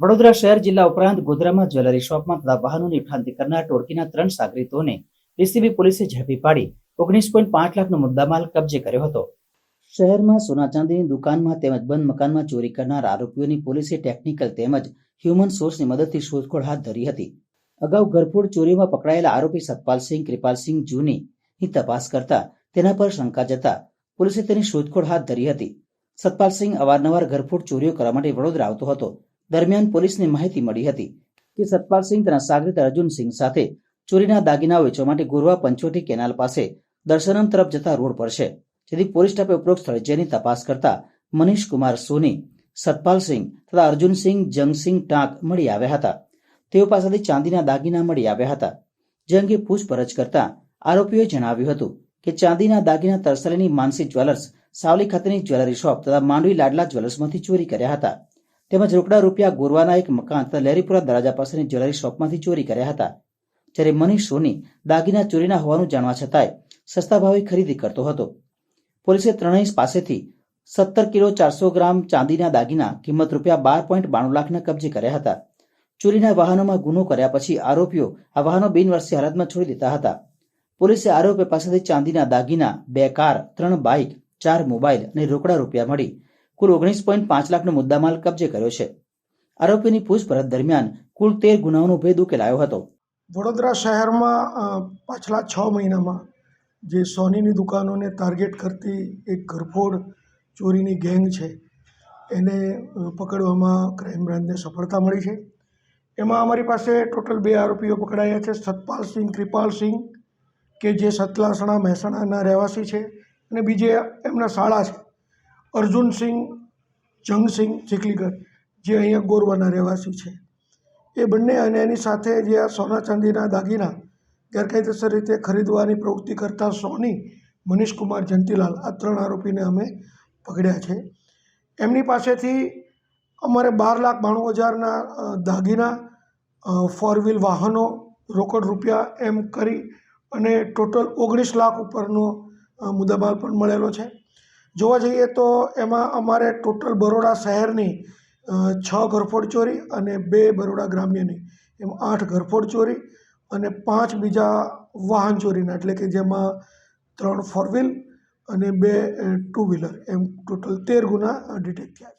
વડોદરા શહેર જિલ્લા ઉપરાંત ગોધરામાં જ્વેલરી શોપમાં તથા વાહનોની ભ્રાંતિ કરનાર ટોળકીના ત્રણ સાગરીતોને ડીસીબી પોલીસે ઝડપી પાડી ઓગણીસ પોઈન્ટ પાંચ લાખનો મુદ્દામાલ કબજે કર્યો હતો. શહેરમાં સોના ચાંદીની દુકાનમાં તેમજ બંધ મકાનમાં ચોરી કરનાર આરોપીઓની પોલીસે ટેકનિકલ તેમજ હ્યુમન સોર્સની મદદથી શોધખોળ હાથ ધરી હતી. અગાઉ ઘરફોડ ચોરીમાં પકડાયેલા આરોપી સતપાલસિંહ કૃપાલસિંહ જૂની તપાસ કરતા તેના પર શંકા જતા પોલીસે તેની શોધખોળ હાથ ધરી હતી. સતપાલસિંહ અવારનવાર ઘરફોડ ચોરીઓ કરવા માટે વડોદરા આવતો હતો. દરમિયાન પોલીસને માહિતી મળી હતી કે સતપાલસિંહ તેના સાગરીત અર્જુનસિંહ સાથે ચોરીના દાગીના વેચવા માટે ગોરવા પંચોટી કેનાલ પાસે દર્શનમ તરફ જતા રોડ પર છે. જેથી પોલીસ સ્ટાફે ઉપરોક્ત સ્થળે જેની તપાસ કરતા મનીષ કુમાર સોની સતપાલસિંહ તથા અર્જુનસિંહ જંગસિંહ ટાંક મળી આવ્યા હતા. તેઓ પાસેથી ચાંદીના દાગીના મળી આવ્યા હતા. જે અંગે પૂછપરછ કરતા આરોપીઓએ જણાવ્યું હતું કે ચાંદીના દાગીના તરસાલીની માનસી જ્વેલર્સ સાવલી ખાતેની જ્વેલરી શોપ તથા માંડવી લાડલા જ્વેલર્સમાંથી ચોરી કર્યા હતા. તેમજ રોકડા રૂપિયા ગોરવાના એક મકાન તથા લહેરીપુરા દરાજા પાસેની જ્વેલરી શોપમાંથી ચોરી કર્યા હતા. જ્યારે મનીષ સોની દાગીના ચોરીના હોવાનું જાણવા છતાંય સસ્તા ભાવે ખરીદી કરતો હતો. પોલીસે ત્રણેય પાસેથી સત્તર કિલો ચારસો ગ્રામ ચાંદીના દાગીના કિંમત રૂપિયા બાર પોઈન્ટ બાણું લાખના કબજે કર્યા હતા. ચોરીના વાહનોમાં ગુનો કર્યા પછી આરોપીઓ આ વાહનો બિનવારસી હાલતમાં છોડી દેતા હતા. પોલીસે આરોપી પાસેથી ચાંદીના દાગીના, બે કાર, ત્રણ બાઇક, ચાર મોબાઈલ અને રોકડા રૂપિયા મળી કુલ ઓગણીસ પોઈન્ટ પાંચ લાખનો મુદ્દામાલ કબજે કર્યો છે. આરોપીની પૂછપરછ દરમિયાન કુલ તેર ગુનાઓનો ભેદ ઉકેલાયો હતો. વડોદરા શહેરમાં પાછલા છ મહિનામાં જે સોનીની દુકાનોને ટાર્ગેટ કરતી એક ઘરફોડ ચોરીની ગેંગ છે, એને પકડવામાં ક્રાઇમ બ્રાન્ચને સફળતા મળી છે. એમાં અમારી પાસે ટોટલ બે આરોપીઓ પકડાયા છે સતપાલસિંહ કૃપાલસિંહ કે જે સતલાસણા મહેસાણાના રહેવાસી છે, અને બીજે એમના શાળા છે. અર્જુનસિંહ જંગસિંહ ચીખલીગર જે અહીંયા ગોરવાના રહેવાસી છે. એ બંને અને એની સાથે જે આ સોના ચાંદીના દાગીના ગેરકાયદેસર રીતે ખરીદવાની પ્રવૃત્તિ કરતા સોની, મનીષ કુમાર જંતીલાલ આ ત્રણ આરોપીને અમે પકડ્યા છે. એમની પાસેથી અમારે બાર લાખ બાણું હજારના દાગીના ફોર વ્હીલ વાહનો, રોકડ રૂપિયા એમ કરી અને ટોટલ ઓગણીસ લાખ ઉપરનો મુદ્દામાલ પણ મળેલો છે. જોવા જઈએ તો એમાં અમારે ટોટલ બરોડા શહેરની છ ઘરફોડ ચોરી અને બે બરોડા ગ્રામ્યની. એમ આઠ ઘરફોડ ચોરી અને પાંચ બીજા વાહન ચોરીના, એટલે કે જેમાં ત્રણ ફોર વ્હીલ અને બે ટુ વ્હીલર. એમ ટોટલ તેર ગુના ડિટેક્ટ થયા છે.